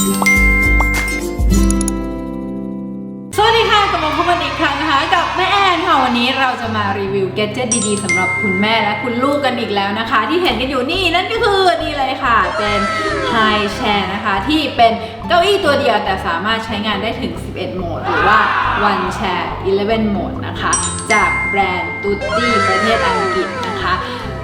สวัสดีค่ะกลับมาพบกันอีกครั้งนะคะ กับแม่แอนค่ะวันนี้เราจะมารีวิว g a d g e t ดีๆสำหรับคุณแม่และคุณลูกกันอีกแล้วนะคะ ที่เห็นกันอยู่นี่นั่นก็คือนี่เลยค่ะ เป็น High Chair นะคะ ที่เป็นเก้าอี้ตัวเดียวแต่สามารถใช้งานได้ถึง 11 โหมด หรือว่า One Chair 11 โหมดนะคะ จากแบรนด์ตูตี้ประเทศอังกฤษนะคะ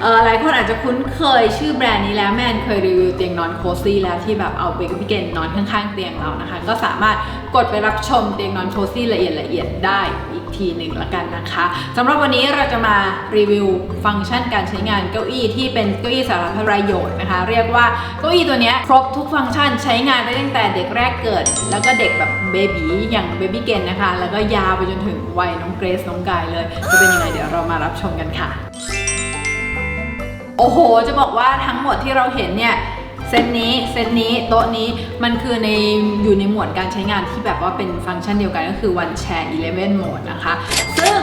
เออหลายคนอาจจะคุ้นเคยชื่อแบรนด์นี้แล้วแม่แอนเคยรีวิวเตียงนอนโคซี่แล้วที่แบบเอาเบเกอร์เกนนอนข้างๆเตียงเรานะคะ ก็สามารถกดไปรับชมเตียงนอนโคซี่ละเอียดละเอียดได้อีกทีหนึ่งละกันนะคะสำหรับวันนี้เราจะมารีวิวฟังก์ชันการใช้งานเก้าอี้ที่เป็นเก้าอี้สาธารณประโยชน์นะคะ เรียกว่าเก้าอี้ตัวนี้ครบทุกฟังก์ชันใช้งานได้ตั้งแต่เด็กแรกเกิด แล้วก็เด็กแบบเบบีอย่างเบบี้เกนนะคะ แล้วก็ยาวไปจนถึงวัยน้องเกรซน้องกายเลย จะเป็นยังไงเดี๋ยวเรามารับชมกันค่ะ โอ้โห จะบอกว่าทั้งหมดที่เราเห็นเนี่ยเซตนี้เซตนี้โต๊ะนี้มันคือในอยู่ในหมวดการใช้งานที่แบบว่าเป็นฟังก์ชันเดียวกันก็คือ one share 11 mode นะคะ ซึ่ง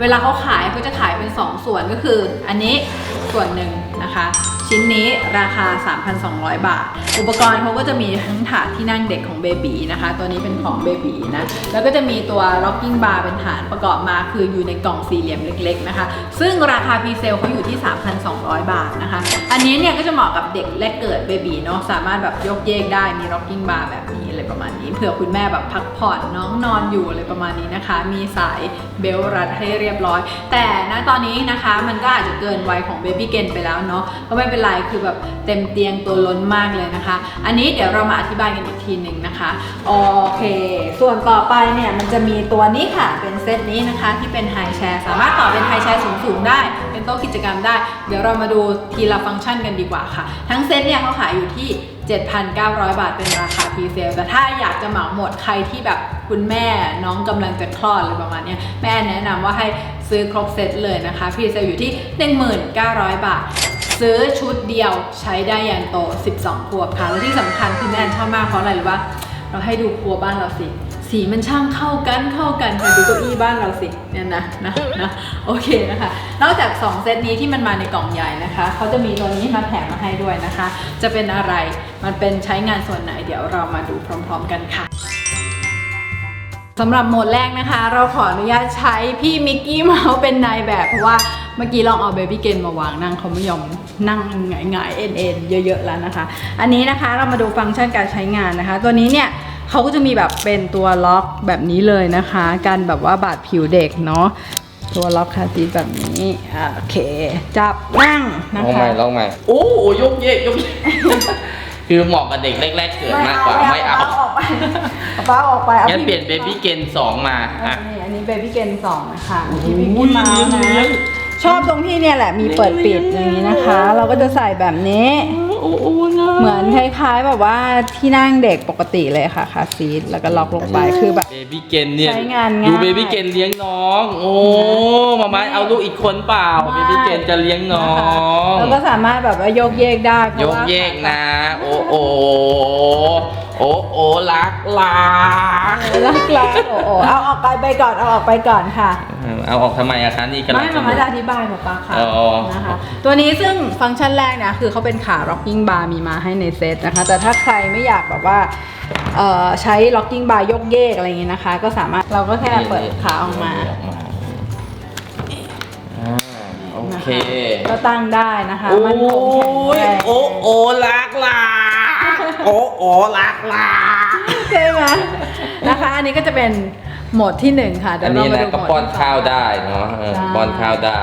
เวลาเขาขายเขาจะขายเป็น 2 ส่วนก็คือ อันนี้ส่วนหนึ่ง นะคะ ชิ้นนี้ราคา 3,200 บาท อุปกรณ์เขาก็จะมีทั้งถาดที่นั่งเด็กของเบบีนะคะ ตัวนี้เป็นของเบบีนะ แล้วก็จะมีตัว rocking bar เป็นฐานประกอบมาคืออยู่ในกล่องสี่เหลี่ยมเล็กๆนะคะ ซึ่งราคาพรีเซลเขาอยู่ที่ 3,200 บาทนะคะ อันนี้เนี่ยก็จะเหมาะกับเด็กแรกเกิดเบบีเนาะสามารถแบบยกเยกได้มี rocking bar แบบนี้ อะไรประมาณนี้เผื่อคุณแม่แบบพักผ่อนน้องนอนอยู่อะไรประมาณนี้นะคะ มีสายเบลต์รัดให้เรียบร้อย แต่ณตอนนี้นะคะมันก็อาจจะเกินวัยของเบบี้เกนไปแล้วเนาะก็ไม่เป็นไรคือแบบเต็มเตียงตัวล้นมากเลยนะคะ อันนี้เดี๋ยวเรามาอธิบายกันอีกทีหนึ่งนะคะโอเค ส่วนต่อไปเนี่ยมันจะมีตัวนี้ค่ะเป็นเซตนี้นะคะที่เป็นไฮแชร์สามารถต่อเป็นไฮแชร์สูงๆได้ เป็นโต๊ะกิจกรรมได้ เดี๋ยวเรามาดูทีละฟังก์ชันกันดีกว่าค่ะ ทั้งเซตเนี่ยเขาขายอยู่ที่ 7,900 บาทเป็นราคาพรีเซลแต่ถ้าอยากจะเหมาหมดใครที่แบบคุณแม่น้องกำลังจะคลอดอะไรประมาณนี้แม่แนะนำว่าให้ซื้อครบเซตเลยนะคะพรีเซลอยู่ที่ 19,900 บาท ซื้อชุดเดียวใช้ได้ยันโต 12 ขวบค่ะ และที่สำคัญคือแม่ชอบมากเพราะอะไรรู้ปะเราให้ดูครัวบ้านเราสิ สีมันช่างเข้ากันเข้ากันค่ะดูเก้าอี้บ้านเราสิเนี่ยนะนะนะโอเคนะคะ นอกจาก 2 เซตนี้ที่มันมาในกล่องใหญ่นะคะ เขาจะมีตัวนี้มาแถมมาให้ด้วยนะคะ จะเป็นอะไรมันเป็นใช้งานส่วนไหนเดี๋ยวเรามาดูพร้อม ๆ กันค่ะสำหรับโหมดแรกนะคะ เราขออนุญาตใช้พี่มิกกี้เมาส์เป็นนายแบบเพราะว่าเมื่อกี้ลองเอาเบบี้เกนมาวางนั่งเขาไม่ยอมนั่งหงายๆเอ็นเอ็นเยอะๆแล้วนะคะ อันนี้นะคะเรามาดูฟังก์ชันการใช้งานนะคะ ตัวนี้เนี่ย เขาก็จะมีแบบเป็นตัวล็อกแบบนี้เลยนะคะกันแบบว่าบาดผิวเด็กเนาะตัวล็อกคาซีทแบบนี้อ่าโอเค จับนั่งนะลองใหคะม่ลองใหม่โอ้โหยกเยกยกเยกคือเหมาะกับเด็กแรก ๆ เกิดมากกว่าไม่เอาออกไปเอาป้าออกไปอางั้นพี่เปลี่ยนเบบี้เกนสองมาอะอะ นี่อันนี้เบบี้เกนสองนะคะโอ้โหที่พิกกี้เมาส์เลี้ยนะงชอบตรงที่เนี่ยแหละมีเปิดปิดอย่างนี้นะคะ เราก็จะใส่แบบนี้โอ้โหนะ เหมือนคล้ายๆแบบว่าที่นั่งเด็กปกติเลยค่ะคาซีทแล้วก็ล็อกลงไปคือแบบ เบบี้เกนเนี่ยใช้งานง่ายดูเบบี้เกนเลี้ยงน้อง โอ้มามาเอาลูกอีกคนเปล่าเบบี้เกนจะเลี้ยงน้องแล้วก็สามารถแบบว่าโยกเยกได้เพยราะกว่าเยกนะ โอ้โอ โอ้โอรักลักรักรักโอ้โหเอาออกไปไปก่อนเอาออกไปก่อนค่ะ เอาออกทำไมอะคะนี่กำลัไม่งมามาจะอธิบายกับป้าค่ะอ๋อ นะคะ ตัวนี้ซึ่งฟังก์ชันแรกนะคือเขาเป็นขา rocking bar มีมาให้ในเซตนะคะ แต่ถ้าใครไม่อยากแบบว่าเอ่อใช้ rocking bar ยกเยกอะไรอย่างเงี้ยนะคะ ก็สามารถเราก็แค่เปิดขาออกมาอ่าโอเค ก็ตั้งได้นะคะโอ้มันคงแข็งยแรง โอ้โอลักลัก โอ้โอ้ลักลักใช่ไหมนะคะ อันนี้ก็จะเป็นโหมดที่หนึ่งค่ะเดี๋อัยนวเรานี้มานะดูก็โหมดป้อนที่สองข้าวได้เนาะเออใช่ ป้อนข้าวได้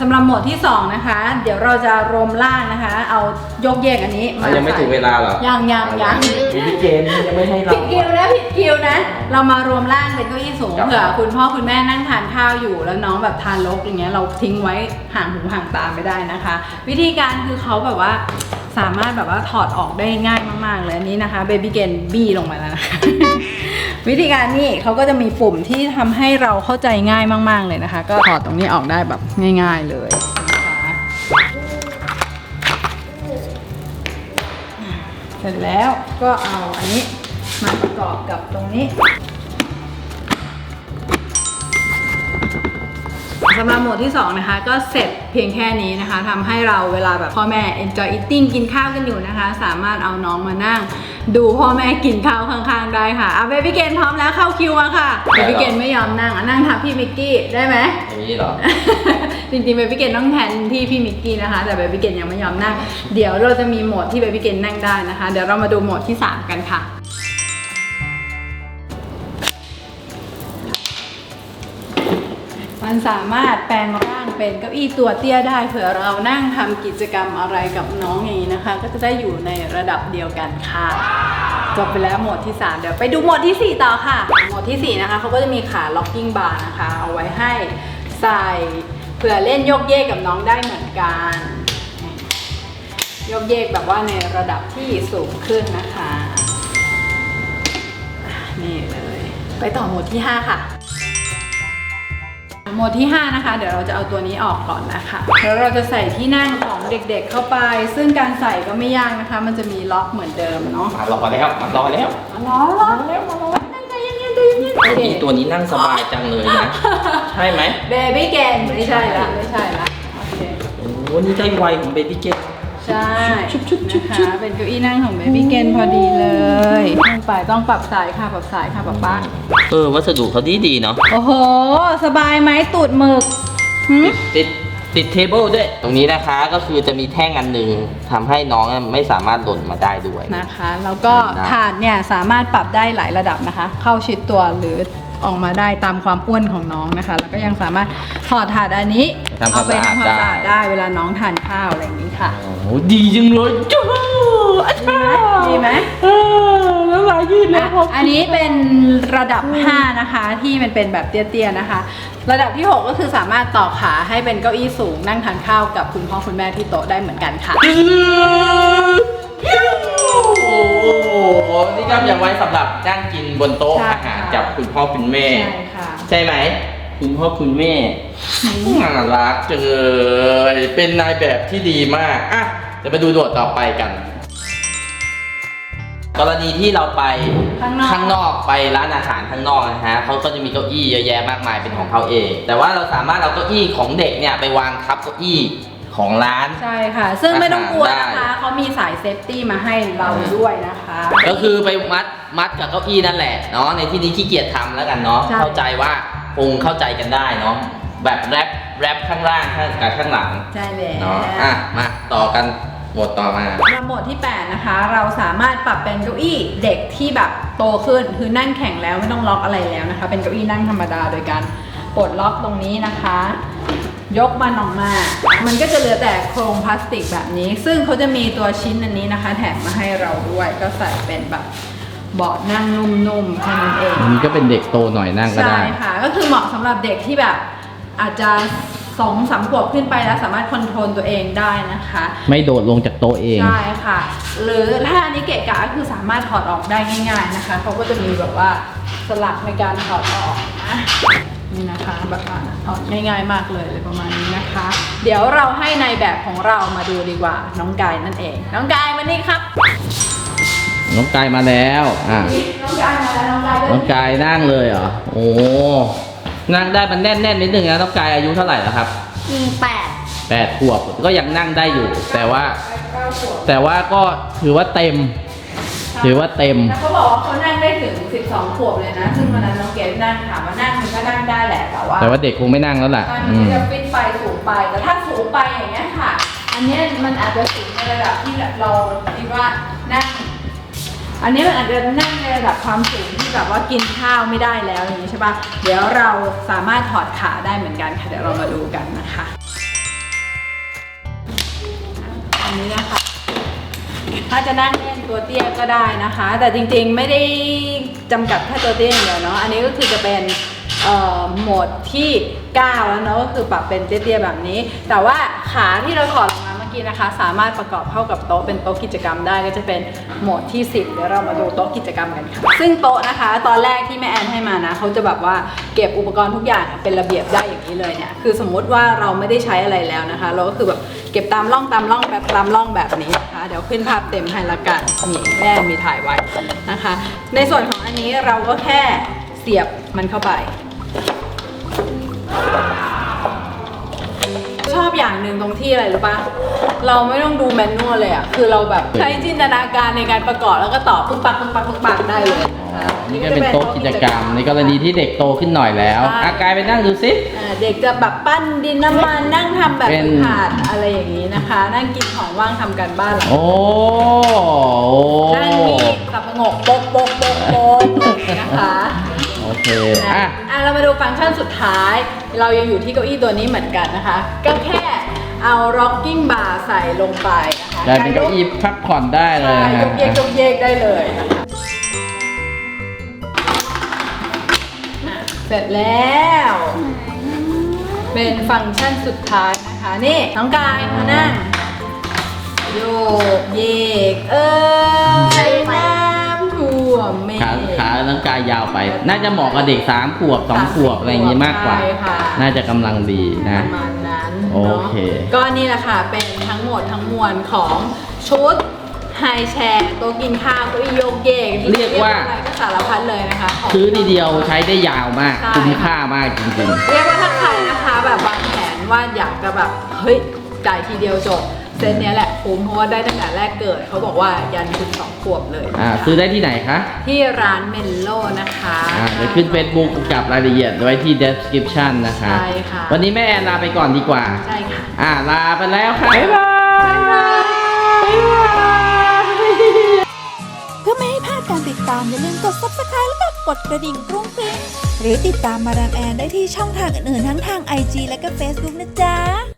สำหรับโหมดที่2นะคะ เดี๋ยวเราจะรวมล่างนะคะ เอายกเยกอันนี้มายังไม่ถึงเวลาเหรอยังยังยังมีพี่เกณฑ์ยังไม่ให้เราผิดคิวนะผิดคิวนะ เรามารวมร่างเป็นเก้าอี้สูงเผื่อคุณพ่อคุณแม่นั่งทานข้าวอยู่ แล้วน้องแบบทานลกอย่างเงี้ยเราทิ้งไว้ห่างหูห่างตาไม่ได้นะคะ วิธีการคือเขาแบบว่า สามารถแบบว่าถอดออกได้ง่ายมาก ๆ เลยอันนี้นะคะเบบี้เกนบี้ลงมาแล้วนะคะ วิธีการนี่เขาก็จะมีปุ่มที่ทำให้เราเข้าใจง่ายมาก ๆ เลยนะคะ ก็ถอดตรงนี้ออกได้แบบง่าย ๆเลยนะคะเสร็จแล้วก็เอาอันนี้มาประกอบกับตรงนี้ำหรับโหมดที่ 2 นะคะ ก็เสร็จเพียงแค่นี้นะคะทำให้เราเวลาแบบพ่อแม่ enjoy eating กินข้าวกันอยู่นะคะ สามารถเอาน้องมานั่ง ดูพ่อแม่กินข้าวข้างๆได้ค่ะอะเบบี้เกนพร้อมแล้วเข้าคิวมาค่ะเบบี้เกนไม่ยอมนั่งอะนั่งทับพี่มิกกี้ได้ไหม อย่างนี้เหรอ จริงๆเบบี้เกนต้องแทนที่พี่มิกกี้นะคะ แต่เบบี้เกนยังไม่ยอมนั่ง เดี๋ยวเราจะมีโหมดที่เบบี้เกนนั่งได้นะคะ เดี๋ยวเรามาดูโหมดที่ 3 กันค่ะ มันสามารถแปลงร่างเป็นเก้าอี้ตัวเตี้ยได้เผื่อเรานั่งทำกิจกรรมอะไรกับน้องอย่างนี้นะคะ ก็จะได้อยู่ในระดับเดียวกันค่ะจบไปแล้วหมดที่ 3 เดี๋ยวไปดูหมดที่ 4 ต่อค่ะ หมดที่ 4 นะคะเขาก็จะมีขา locking bar นะคะ เอาไว้ให้ใส่เผื่อเล่นโยกเยกกับน้องได้เหมือนกันโยกเยกแบบว่าในระดับที่สูงขึ้นนะคะ นี่เลย ไปต่อหมดที่ 5 ค่ะ โหมดที่ 5 นะคะ เดี๋ยวเราจะเอาตัวนี้ออกก่อนนะคะ แล้วเราจะใส่ที่นั่งของเด็กๆเข้าไป ซึ่งการใส่ก็ไม่ยากนะคะ มันจะมีล็อกเหมือนเดิมเนาะมารอแล้วมารอแล้วรอรอแล้วรอนั่งใจเย็นๆใจเย็นๆโอเค นี่ตัวนี้นั่งสบายจังเลยนะ ใช่ไหมเบบี้เกนไม่ใช่ละไม่ใช่ละโอเค โอ้โหนี่ได้ไวของเบบี้เกน ใช่ชุบชุบชุบนะชุบคะเป็นเก้าอี้นั่งของเบบี้เกนพอดีเลยนั่งไปต้องปรับสายค่ะปรับสายค่ะป๊าป๊าเออวัสดุเขาดีดีเนาะโอ้โห สบายไหมตูดหมึกหืมติดติดเทเบิลด้วย ตรงนี้นะคะก็คือจะมีแท่งอันหนึ่งทำให้น้องไม่สามารถหล่นมาได้ด้วยนะคะ แล้วก็ได้ถาดเนี่ยสามารถปรับได้หลายระดับนะคะ เข้าชิดตัวหรือ ออกมาได้ตามความอ้วนของน้องนะคะ แล้วก็ยังสามารถถอดถาดอันนี้ทำความเอาไปทำความสะสะอาอาดดได้ได้เวลาน้องทานข้าวอะไรอย่างนี้ค่ะโอ้โหดีจังเลยจู๊อาจารย์ดีไหม เออแล้วลายยืดแล้วอะอันนี้เป็นระดับ 5 นะคะที่มันเป็นแบบเตี้ยๆนะคะ ระดับที่ 6 ก็คือสามารถต่อขาให้เป็นเก้าอี้สูงนั่งทานข้าวกับคุณพ่อคุณแม่ที่โต๊ะได้เหมือนกันค่ะโอ้ โหนี่ก็ยังไว้สำหรับนั่งกินบนโต๊ะใช่อาหารค่ะ กับคุณพ่อคุณแม่ ใช่ค่ะ ใช่ไหม คุณพ่อคุณแม่น่ารักจังเลยเป็นนายแบบที่ดีมากอะจะไปดูโดดต่อไปกัน กรณีที่เราไปข้างนอก ข้างนอกไปร้านอาหารข้างนอกนะฮะเขาก็จะมีเก้าอี้เยอะแยะมากมายเป็นของเขาเอง แต่ว่าเราสามารถเอาเก้าอี้ของเด็กเนี่ยไปวางทับเก้าอี้ ของร้าน ใช่ค่ะ ซึ่งไม่ต้องกลัวนะได้คะเขามีสายเซฟตี้มาให้เราด้วยนะคะ ก็คือไปมัดมัดกับเก้าอี้นั่นแหละเนาะในที่นี้ขี้เกียจทำแล้วกันเนาะใช่เข้าใจว่าคงเข้าใจกันได้เนาะแบบแรปแรปข้างล่างข้างกับข้างหลังใช่แล้วเนาะอะมาต่อกันหมวดต่อมาระบบที่ 8 นะคะ เราสามารถปรับเป็นเก้าอี้เด็กที่แบบโตขึ้นคือนั่งแข็งแล้วไม่ต้องล็อกอะไรแล้วนะคะ เป็นเก้าอี้นั่งธรรมดาโดยการปลดล็อกตรงนี้นะคะ ยกมันออกมา มันก็จะเหลือแต่โครงพลาสติกแบบนี้ ซึ่งเขาจะมีตัวชิ้นอันนี้นะคะ แถมมาให้เราด้วย ก็ใส่เป็นแบบเบาะนั่งนุ่มๆแค่นั้นเองมันก็เป็นเด็กโตหน่อยนั่งก็ใช่ได้ ค่ะ ก็คือเหมาะสำหรับเด็กที่แบบอาจจะสองสามขวบขึ้นไปแล้วสามารถคอนโทรลตัวเองได้นะคะ ไม่โดดลงจากโตะเอง ใช่ค่ะ หรือถ้าอันนี้เกะกะก็คือสามารถถอดออกได้ง่าย ๆนะคะเขาก็จะมีแบบว่าสลักในการถอดออกนะ นี่นะคะแบบว่าถอดง่ายๆมากเลยเลยประมาณนี้นะคะ เดี๋ยวเราให้ในายแบบของเรามาดูดีกว่า น้องกายนั่นเอง น้องกายมานี่ครับ น้องกายมาแล้วอะน้องกายมาแล้วน้องกายน้องกายนั่งเลยเหรอโอ้นั่งได้มันแน่นๆนิดนึงนะน้องกายอายุเท่าไหร่แล้วครับอืมแปดแปดขวบก็ยังนั่งได้อยู่ แต่ว่าเก้าขวบแต่ว่าก็ถือว่าเต็ม ถือว่าเต็ม แล้วเขาบอกว่าเขานั่งได้ถึง 12 ขวบเลยนะ ซึ่งวันนั้นน้องเกดนั่งถามว่านั่งมันก็นั่งได้แหละแต่ว่าแต่ว่าเด็กคงไม่นั่งแล้วล่ะมันอืมจะฟิตไปสูงไป แต่ถ้าสูงไปอย่างเงี้ยค่ะ อันเนี้ยมันอาจจะสูงในระดับที่เราคิดว่านั่ง อันนี้มันอาจจะนั่งในระดับความสูงที่แบบว่ากินข้าวไม่ได้แล้วอย่างนี้ใช่ปะเดี๋ยวเราสามารถถอดขาได้เหมือนกันค่ะ เดี๋ยวเรามาดูกันนะคะ อันนี้นะคะ ถ้าจะนั่งเล่นตัวเตี้ยก็ได้นะคะ แต่จริงๆไม่ได้จำกัดแค่ตัวเตี้ยอย่างเดียวเนาะอันนี้ก็คือจะเป็นโหมดที่ 9 แล้วเนาะก็คือปรับเป็นเตี้ยๆแบบนี้ แต่ว่าขาที่เราถอดออกมาเมื่อกี้นะคะ สามารถประกอบเข้ากับโต๊ะเป็นโต๊ะกิจกรรมได้ก็จะเป็นโหมดที่ 10 เดี๋ยวเรามาดูโต๊ะกิจกรรมกันค่ะซึ่งโต๊ะนะคะ ตอนแรกที่แม่แอนให้มานะเขาจะแบบว่าเก็บอุปกรณ์ทุกอย่างเป็นระเบียบได้อย่างนี้เลยเนี่ยคือสมมุติว่าเราไม่ได้ใช้อะไรแล้วนะคะ เราก็คือแบบ เก็บตามร่องตามร่องแบบตามร่องแบบนี้นะคะ เดี๋ยวขึ้นภาพเต็มให้ละกันนี่แม่มีถ่ายไว้นะคะ ในส่วนของอันนี้เราก็แค่เสียบมันเข้าไป ชอบอย่างหนึ่งตรงที่อะไรรู้ปะเราไม่ต้องดูแมนนวลเลยอะคือเราแบบใช้จินตนาการในการประกอบแล้วก็ต่อปึ๊กปักปึ๊กปักปึ๊กปักได้เลย นะคะนี่ก็เป็นโต๊ะกิจกรรม ในกรณีที่เด็กโตขึ้นหน่อยแล้วใช่ อากายไปนั่งดูซิ อ่าเด็กจะแบบปั้นดินน้ำมันนั่งทำแบบเป็นฝึกหัดอะไรอย่างนี้นะคะ นั่งกินของว่างทำการบ้านหลังโอ้โหนั่งมีดสับประงกโป๊กโป๊กโป๊กโป๊กอย่างนี้นะคะโอเคนะอะ อะเรามาดูฟังก์ชันสุดท้าย เรายังอยู่ที่เก้าอี้ตัวนี้เหมือนกันนะคะ ก็แค่เอา rocking bar ใส่ลงไปนะคะกลายเป็นเก้าอี้พักผ่อนได้เลยใช่นะยฮะกเยกยกเยกได้เลยนะคะ สร็จแล้ว เป็นฟังก์ชันสุดท้ายนะคะ นี่ น้องกายมานั่ง โยกเยก เอ้ยน้ำท่วมเมฆ ขาขาร่างกายยาวไป น่าจะเหมาะกับเด็กสามขวบสองขวบอะไรอย่างงี้มากกว่า ใช่ค่ะ น่าจะกำลังดีปนะ ระมาณนั้นโอเคนาะก็นี่แหละค่ะ เป็นทั้งหมดทั้งมวลของชุด ไฮแชร์โต๊ะกินข้าวเก้าอี้โยกเยกเรียกว่า อะไรก็สารพัดเลยนะคะขง ซื้อทีเดียวใช้ได้ยาวมากใช่ คุ้มค่ามากจริงเรียกว่าถ้าใครนะคะแบบวางแผนว่าอยากจะแบบเฮ้ยจ่ายทีเดียวจบเซตเนี้ยแหละคุ้มเพราะว่าได้ตั้งแต่แรกเกิดเขาบอกว่ายันถึงสองขวบเลยๆอ่าซื้อได้ที่ไหนคะที่ร้านเมนโลนะคะอ่าเดี๋ยวขึ้น Facebook กับรายละเอียดไว้ที่ description นะคะ ใช่ค่ะวันนี้แม่แอนลาไปก่อนดีกว่า ใช่ค่ะ อ่าลาไปแล้วค่ะ บ๊ายบายามอย่าลืมกด subscribe แล้วก็กดกระดิ่งกรุ้งกริ้งหรือติดตามมาดามแอนได้ที่ช่องทางอื่นๆทั้งทาง IG และก็ Facebook นะจ๊ะ